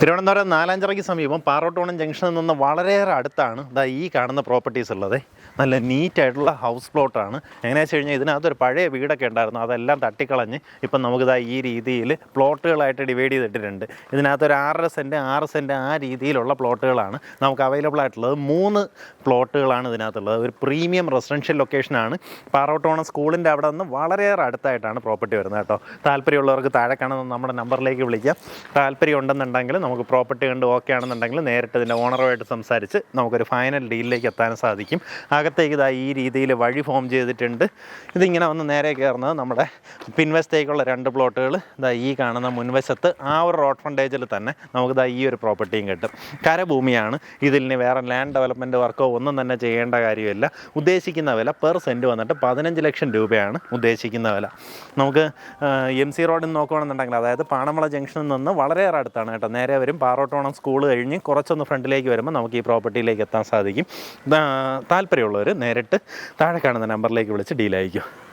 തിരുവനന്തപുരം നാലാഞ്ചിറയ്ക്ക് സമീപം പാറോട്ടോണം ജംഗ്ഷനിൽ നിന്ന് വളരെയേറെ അടുത്താണ്. ഇതാ ഈ കാണുന്ന പ്രോപ്പർട്ടീസ് ഉള്ളത്. നല്ല നീറ്റായിട്ടുള്ള ഹൗസ് പ്ലോട്ടാണ് എങ്ങനെയാണെന്ന് വെച്ച് കഴിഞ്ഞാൽ ഇതിനകത്തൊരു പഴയ വീടൊക്കെ ഉണ്ടായിരുന്നു. അതെല്ലാം തട്ടിക്കളഞ്ഞ് ഇപ്പം നമുക്കിതാ ഈ രീതിയിൽ പ്ലോട്ടുകളായിട്ട് ഡിവൈഡ് ചെയ്തിട്ടിട്ടുണ്ട്. ഇതിനകത്തൊരു ആറര സെന്റ് ആറ് സെന്റ് ആ രീതിയിലുള്ള പ്ലോട്ടുകളാണ് നമുക്ക് അവൈലബിൾ ആയിട്ടുള്ളത്. മൂന്ന് പ്ലോട്ടുകളാണ് ഇതിനകത്തുള്ളത്. ഒരു പ്രീമിയം റെസിഡൻഷ്യൽ ലൊക്കേഷനാണ് പാറോട്ടോണം സ്കൂളിന്റെ അവിടെ നിന്ന് വളരെയേറെ അടുത്തായിട്ടാണ് പ്രോപ്പർട്ടി വരുന്നത് കേട്ടോ. താല്പര്യമുള്ളവർക്ക് താഴെ കാണുന്ന നമ്മുടെ നമ്പറിലേക്ക് വിളിക്കാം. താല്പര്യം ഉണ്ടെന്നുണ്ടെങ്കിൽ നമുക്ക് പ്രോപ്പർട്ടി കണ്ട് ഓക്കെ ആണെന്നുണ്ടെങ്കിൽ നേരിട്ട് ഇതിന്റെ ഓണറുമായിട്ട് സംസാരിച്ച് നമുക്കൊരു ഫൈനൽ ഡീലിലേക്ക് എത്താൻ സാധിക്കും. അകത്തേക്ക് ഇതാ ഈ രീതിയിൽ വഴി ഫോം ചെയ്തിട്ടുണ്ട്. ഇതിങ്ങനെ വന്ന് നേരെ കയറുന്നത് നമ്മുടെ പിൻവശത്തേക്കുള്ള രണ്ട് പ്ലോട്ടുകൾ ഇതാ ഈ കാണുന്ന മുൻവശത്ത് ആ ഒരു റോഡ് ഫ്രണ്ടേജിൽ തന്നെ നമുക്കിതാ ഈ ഒരു പ്രോപ്പർട്ടിയും കിട്ടും. കരഭൂമിയാണ്. ഇതിൽ ഇനി വേറെ ലാൻഡ് ഡെവലപ്മെന്റ് വർക്കോ ഒന്നും തന്നെ ചെയ്യേണ്ട കാര്യമില്ല. ഉദ്ദേശിക്കുന്ന വില പെർ സെന്റ് വന്നിട്ട് പതിനഞ്ച് ലക്ഷം രൂപയാണ് ഉദ്ദേശിക്കുന്ന വില. നമുക്ക് എം സി റോഡിൽ നോക്കുകയാണെന്നുണ്ടെങ്കിൽ അതായത് പാണമള ജംഗ്ഷനിൽ നിന്ന് വളരെയേറെ അടുത്താണ് കേട്ടോ. നേരെ വരും പാറോട്ടോണം സ്കൂൾ കഴിഞ്ഞ് കുറച്ചൊന്ന് ഫ്രണ്ടിലേക്ക് വരുമ്പോൾ നമുക്ക് ഈ പ്രോപ്പർട്ടിയിലേക്ക് എത്താൻ സാധിക്കും. താല്പര്യമുള്ളവർ നേരിട്ട് താഴെ കാണുന്ന നമ്പറിലേക്ക് വിളിച്ച് ഡീൽ അയക്കും